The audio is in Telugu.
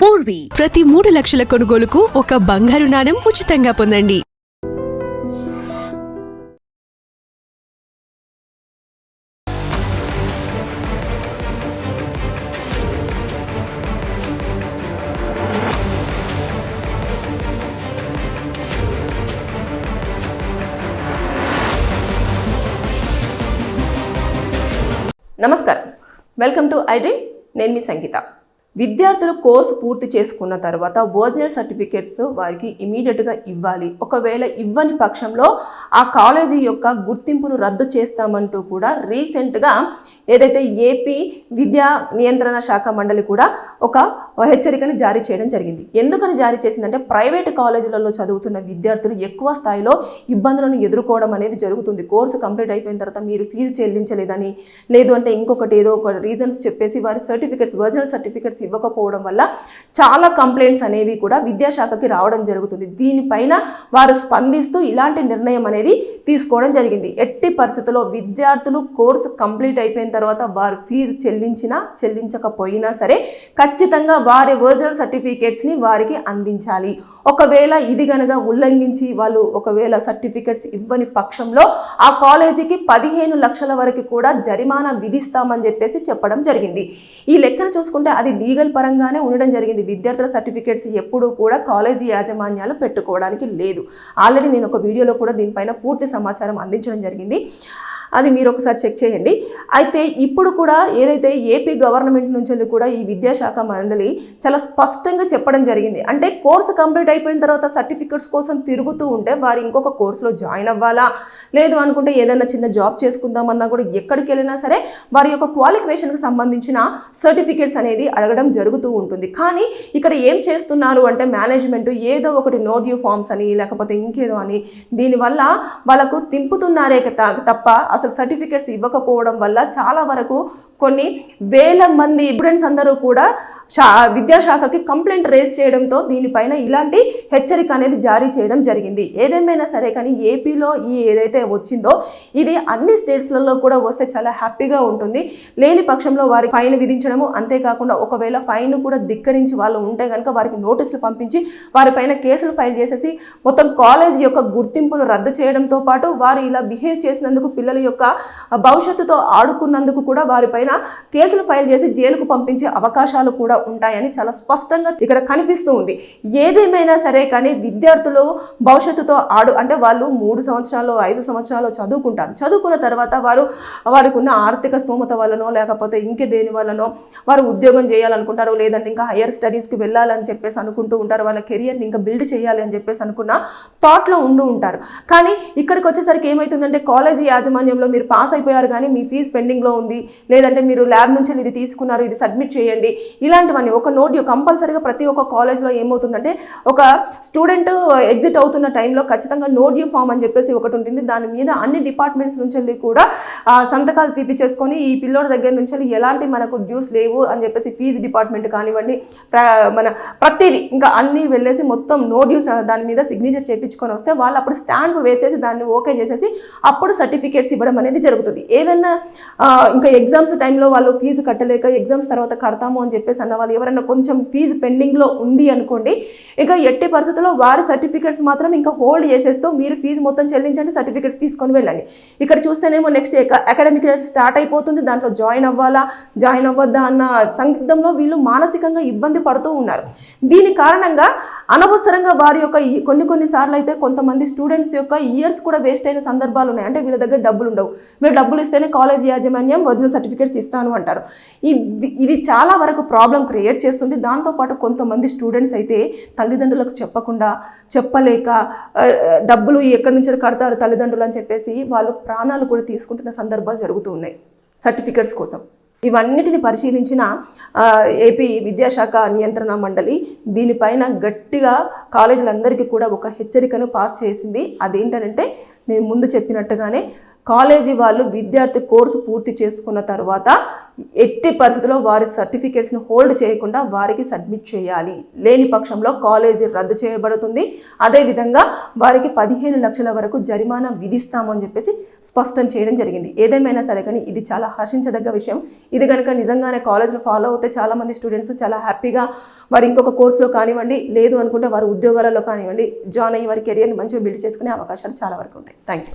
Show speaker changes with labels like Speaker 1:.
Speaker 1: పూర్వీ ప్రతి మూడు లక్షల కొనుగోలుకు ఒక బంగారు నాణం ఉచితంగా పొందండి.
Speaker 2: నమస్కారం. వెల్కమ్ టు ఐడ్రీమ్ నేను మీ సంగీత. విద్యార్థులు కోర్సు పూర్తి చేసుకున్న తర్వాత ఒరిజినల్ సర్టిఫికేట్స్ వారికి ఇమీడియట్గా ఇవ్వాలి. ఒకవేళ ఇవ్వని పక్షంలో ఆ కాలేజీ యొక్క గుర్తింపును రద్దు చేస్తామంటూ కూడా రీసెంట్గా ఏదైతే ఏపీ విద్యా నియంత్రణ శాఖ మండలి కూడా ఒక హెచ్చరికని జారీ చేయడం జరిగింది. ఎందుకని జారీ చేసిందంటే ప్రైవేట్ కాలేజీలలో చదువుతున్న విద్యార్థులు ఎక్కువ స్థాయిలో ఇబ్బందులను ఎదుర్కోవడం అనేది జరుగుతుంది. కోర్సు కంప్లీట్ అయిపోయిన తర్వాత మీరు ఫీజు చెల్లించలేదని లేదు అంటే ఇంకొకటి ఏదో ఒక రీజన్స్ చెప్పేసి వారి సర్టిఫికెట్స్ ఒరిజినల్ సర్టిఫికేట్స్ ఇవ్వకపోవడం వల్ల చాలా కంప్లైంట్స్ అనేవి కూడా విద్యాశాఖకి రావడం జరుగుతుంది. దీనిపైన వారు స్పందిస్తూ ఇలాంటి నిర్ణయం అనేది తీసుకోవడం జరిగింది. ఎట్టి పరిస్థితుల్లో విద్యార్థులు కోర్సు కంప్లీట్ అయిపోయిన తర్వాత వారు ఫీజు చెల్లించినా చెల్లించకపోయినా సరే ఖచ్చితంగా వారి ఒరిజినల్ సర్టిఫికేట్స్ని వారికి అందించాలి. ఒకవేళ ఇది గనక ఉల్లంఘించి వాళ్ళు ఒకవేళ సర్టిఫికెట్స్ ఇవ్వని పక్షంలో ఆ కాలేజీకి పదిహేను లక్షల వరకు కూడా జరిమానా విధిస్తామని చెప్పేసి చెప్పడం జరిగింది. ఈ లెక్కన చూసుకుంటే అది లీగల్ పరంగానే ఉండడం జరిగింది. విద్యార్థుల సర్టిఫికేట్స్ ఎప్పుడూ కూడా కాలేజీ యాజమాన్యాలు పెట్టుకోవడానికి లేదు. ఆల్రెడీ నేను ఒక వీడియోలో కూడా దీనిపైన పూర్తి సమాచారం అందించడం జరిగింది. అది మీరు ఒకసారి చెక్ చేయండి. అయితే ఇప్పుడు కూడా ఏదైతే ఏపీ గవర్నమెంట్ నుంచి వెళ్ళి కూడా ఈ విద్యాశాఖ మండలి చాలా స్పష్టంగా చెప్పడం జరిగింది. అంటే కోర్సు కంప్లీట్ అయిపోయిన తర్వాత సర్టిఫికెట్స్ కోసం తిరుగుతూ ఉంటే వారు ఇంకొక కోర్సులో జాయిన్ అవ్వాలా? లేదు అనుకుంటే ఏదైనా చిన్న జాబ్ చేసుకుందామన్నా కూడా ఎక్కడికి వెళ్ళినా సరే వారి యొక్క క్వాలిఫికేషన్కి సంబంధించిన సర్టిఫికేట్స్ అనేది అడగడం జరుగుతూ ఉంటుంది. కానీ ఇక్కడ ఏం చేస్తున్నారు అంటే మేనేజ్మెంట్ ఏదో ఒకటి నోట్ యూ ఫామ్స్ అని లేకపోతే ఇంకేదో అని దీనివల్ల వాళ్ళకు తింపుతున్నారే త- తప్ప అసలు సర్టిఫికేట్స్ ఇవ్వకపోవడం వల్ల చాలా వరకు కొన్ని వేల మంది స్టూడెంట్స్ అందరూ కూడా శా విద్యాశాఖకి కంప్లైంట్ రేస్ చేయడంతో దీనిపైన ఇలాంటి హెచ్చరిక అనేది జారీ చేయడం జరిగింది. ఏదేమైనా సరే కానీ ఏపీలో ఈ ఏదైతే వచ్చిందో ఇది అన్ని స్టేట్స్లలో కూడా వస్తే చాలా హ్యాపీగా ఉంటుంది. లేని పక్షంలో వారి ఫైన్ విధించడము అంతేకాకుండా ఒకవేళ ఫైన్ కూడా ధిక్కరించి వాళ్ళు ఉంటే కనుక వారికి నోటీసులు పంపించి వారిపైన కేసులు ఫైల్ చేసేసి మొత్తం కాలేజ్ యొక్క గుర్తింపును రద్దు చేయడంతో పాటు వారు ఇలా బిహేవ్ చేసినందుకు పిల్లల యొక్క భవిష్యత్తుతో ఆడుకున్నందుకు కూడా వారిపైన కేసులు ఫైల్ చేసి జైలుకు పంపించే అవకాశాలు కూడా ఉంటాయని చాలా స్పష్టంగా ఇక్కడ కనిపిస్తూ ఉంది. ఏదేమైనా సరే కానీ విద్యార్థులు భవిష్యత్తుతో ఆడు అంటే వాళ్ళు మూడు సంవత్సరాలు ఐదు సంవత్సరాలు చదువుకుంటారు. చదువుకున్న తర్వాత వారు వారికి ఉన్న ఆర్థిక స్తోమత వల్లనో లేకపోతే ఇంకే దేని వల్లనో వారు ఉద్యోగం చేయాలనుకుంటారు లేదంటే ఇంకా హయ్యర్ స్టడీస్కి వెళ్ళాలని చెప్పేసి అనుకుంటూ ఉంటారు. వాళ్ళ కెరియర్ని ఇంకా బిల్డ్ చేయాలి అని చెప్పేసి అనుకున్న థాట్లో ఉండి ఉంటారు. కానీ ఇక్కడికి వచ్చేసరికి ఏమవుతుందంటే కాలేజీ యాజమాన్యం యాజమాన్యంలో మీరు పాస్ అయిపోయారు కానీ మీ ఫీజు పెండింగ్లో ఉంది. లేదంటే మీరు ల్యాబ్ నుంచి ఇది తీసుకున్నారు ఇది సబ్మిట్ చేయండి. ఇలాంటివన్నీ ఒక నోట్ కంపల్సరీగా ప్రతి ఒక్క కాలేజ్లో ఏమవుతుందంటే ఒక స్టూడెంట్ ఎగ్జిట్ అవుతున్న టైంలో ఖచ్చితంగా నోట్ యూ ఫామ్ అని చెప్పేసి ఒకటి ఉంటుంది. దాని మీద అన్ని డిపార్ట్మెంట్స్ నుంచి వెళ్ళి కూడా సంతకాలు తీపిచ్చేసుకొని ఈ పిల్లోడి దగ్గర నుంచి వెళ్ళి ఎలాంటి మనకు డ్యూస్ లేవు అని చెప్పేసి ఫీజు డిపార్ట్మెంట్ కానివ్వండి మన ప్రతిదీ ఇంకా అన్నీ వెళ్ళేసి మొత్తం నో డ్యూస్ దాని మీద సిగ్నేచర్ చేయించుకొని వస్తే వాళ్ళు అప్పుడు స్టాంప్ వేసేసి దాన్ని ఓకే చేసేసి అప్పుడు సర్టిఫికేట్స్ ఇవ్వడం అనేది జరుగుతుంది. ఏదైనా ఇంకా ఎగ్జామ్స్ టైంలో వాళ్ళు ఫీజు కట్టలేక ఎగ్జామ్స్ తర్వాత కడతాము అని చెప్పేసి అన్న వాళ్ళు ఎవరైనా కొంచెం ఫీజు పెండింగ్లో ఉంది అనుకోండి ఇక ఎట్టి పరిస్థితుల్లో వారి సర్టిఫికేట్స్ మాత్రం ఇంకా హోల్డ్ చేసేస్తూ మీరు ఫీజు మొత్తం చెల్లించండి సర్టిఫికేట్స్ తీసుకొని వెళ్ళండి. ఇక్కడ చూస్తేనేమో నెక్స్ట్ అకాడమిక్ స్టార్ట్ అయిపోతుంది దాంట్లో జాయిన్ అవ్వాలా జాయిన్ అవ్వద్దా అన్న సందిగ్ధంలో వీళ్ళు మానసికంగా ఇబ్బంది పడుతూ ఉన్నారు. దీని కారణంగా అనవసరంగా వారి యొక్క ఈ- కొన్ని కొన్ని సార్లు అయితే కొంతమంది స్టూడెంట్స్ యొక్క ఇయర్స్ కూడా వేస్ట్ అయిన సందర్భాలు ఉన్నాయి. అంటే వీళ్ళ దగ్గర డబ్బులు ఉండవు. మీరు డబ్బులు ఇస్తేనే కాలేజ్ యాజమాన్యం ఒరిజినల్ సర్టిఫికేట్స్ ఇస్తాను అంటారు. ఇది ఇది చాలా వరకు ప్రాబ్లం క్రియేట్ చేస్తుంది. దాంతోపాటు కొంతమంది స్టూడెంట్స్ అయితే తల్లిదండ్రులకు చెప్పకుండా చెప్పలేక డబ్బులు ఎక్కడి నుంచి కడతారు తల్లిదండ్రులు అని చెప్పేసి వాళ్ళు ప్రాణాలు కూడా తీసుకుంటున్న సందర్భాలు జరుగుతూ ఉన్నాయి సర్టిఫికేట్స్ కోసం. ఇవన్నిటిని పరిశీలించిన ఏపీ విద్యాశాఖ నియంత్రణ మండలి దీనిపైన గట్టిగా కాలేజీలందరికీ కూడా ఒక హెచ్చరికను పాస్ చేసింది. అదేంటంటే నేను ముందు చెప్పినట్టుగానే కాలేజీ వాళ్ళు విద్యార్థి కోర్సు పూర్తి చేసుకున్న తర్వాత ఎట్టి పరిస్థితుల్లో వారి సర్టిఫికేట్స్ని హోల్డ్ చేయకుండా వారికి సబ్మిట్ చేయాలి. లేని పక్షంలో కాలేజీ రద్దు చేయబడుతుంది. అదేవిధంగా వారికి పదిహేను లక్షల వరకు జరిమానా విధిస్తామని చెప్పేసి స్పష్టం చేయడం జరిగింది. ఏదేమైనా సరే కానీ ఇది చాలా హర్షించదగ్గ విషయం. ఇది కనుక నిజంగానే కాలేజ్లో ఫాలో అవుతే చాలామంది స్టూడెంట్స్ చాలా హ్యాపీగా వారు ఇంకొక కోర్సులో కానివ్వండి లేదు అనుకుంటే వారు ఉద్యోగాలలో కానివ్వండి జాయిన్ అయ్యి వారి కెరియర్ని మంచిగా బిల్డ్ చేసుకునే అవకాశాలు చాలా వరకు ఉంటాయి. Thank you